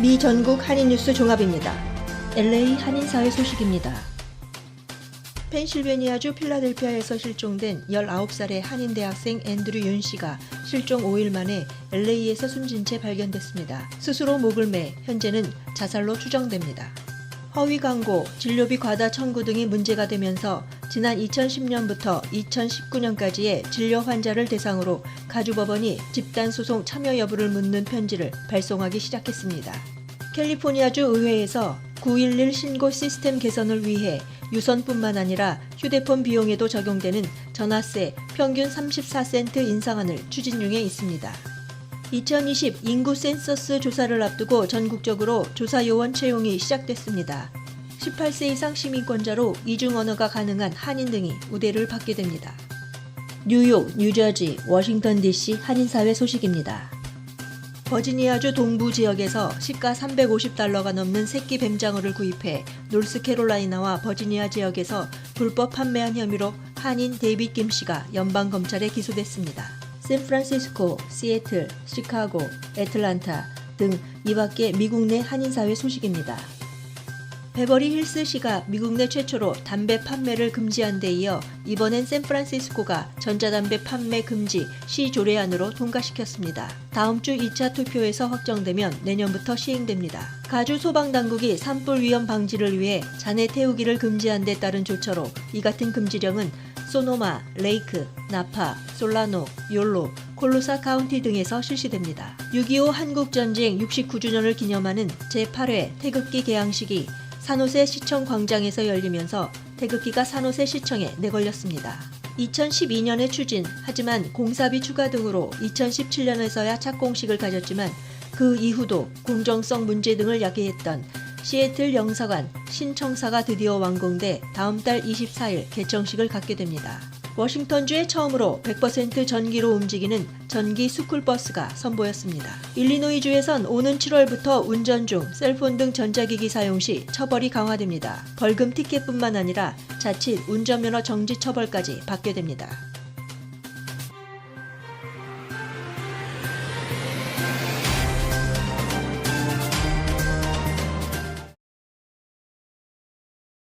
미 전국 한인 뉴스 종합입니다. LA 한인사회 소식입니다. 펜실베니아주 필라델피아에서 실종된 19살의 한인 대학생 앤드류 윤 씨가 실종 5일 만에 LA에서 숨진 채 발견됐습니다. 스스로 목을 매 현재는 자살로 추정됩니다. 허위 광고, 진료비 과다 청구 등이 문제가 되면서 지난 2010년부터 2019년까지의 진료 환자를 대상으로 가주법원이 집단 소송 참여 여부를 묻는 편지를 발송하기 시작했습니다. 캘리포니아주 의회에서 911 신고 시스템 개선을 위해 유선뿐만 아니라 휴대폰 비용에도 적용되는 전화세 평균 34센트 인상안을 추진 중에 있습니다. 2020 인구 센서스 조사를 앞두고 전국적으로 조사 요원 채용이 시작됐습니다. 18세 이상 시민권자로 이중 언어가 가능한 한인 등이 우대를 받게 됩니다. 뉴욕, 뉴저지, 워싱턴 DC 한인사회 소식입니다. 버지니아주 동부 지역에서 시가 350달러가 넘는 새끼 뱀장어를 구입해 노스캐롤라이나와 버지니아 지역에서 불법 판매한 혐의로 한인 데이빗 김 씨가 연방 검찰에 기소됐습니다. 샌프란시스코, 시애틀, 시카고, 애틀란타 등 이밖에 미국 내 한인사회 소식입니다. 베버리 힐스시가 미국 내 최초로 담배 판매를 금지한 데 이어 이번엔 샌프란시스코가 전자담배 판매 금지 시 조례안으로 통과시켰습니다. 다음 주 2차 투표에서 확정되면 내년부터 시행됩니다. 가주 소방당국이 산불 위험 방지를 위해 잔해 태우기를 금지한 데 따른 조처로 이 같은 금지령은 소노마, 레이크, 나파, 솔라노, 욜로, 콜로사 카운티 등에서 실시됩니다. 6.25 한국전쟁 69주년을 기념하는 제8회 태극기 개항식이 산호세 시청 광장에서 열리면서 태극기가 산호세 시청에 내걸렸습니다. 2012년에 추진, 하지만 공사비 추가 등으로 2017년에서야 착공식을 가졌지만 그 이후도 공정성 문제 등을 야기했던 시애틀 영사관 신청사가 드디어 완공돼 다음 달 24일 개청식을 갖게 됩니다. 워싱턴주에 처음으로 100% 전기로 움직이는 전기 스쿨버스가 선보였습니다. 일리노이주에선 오는 7월부터 운전 중 셀폰 등 전자기기 사용 시 처벌이 강화됩니다. 벌금 티켓뿐만 아니라 자칫 운전면허 정지 처벌까지 받게 됩니다.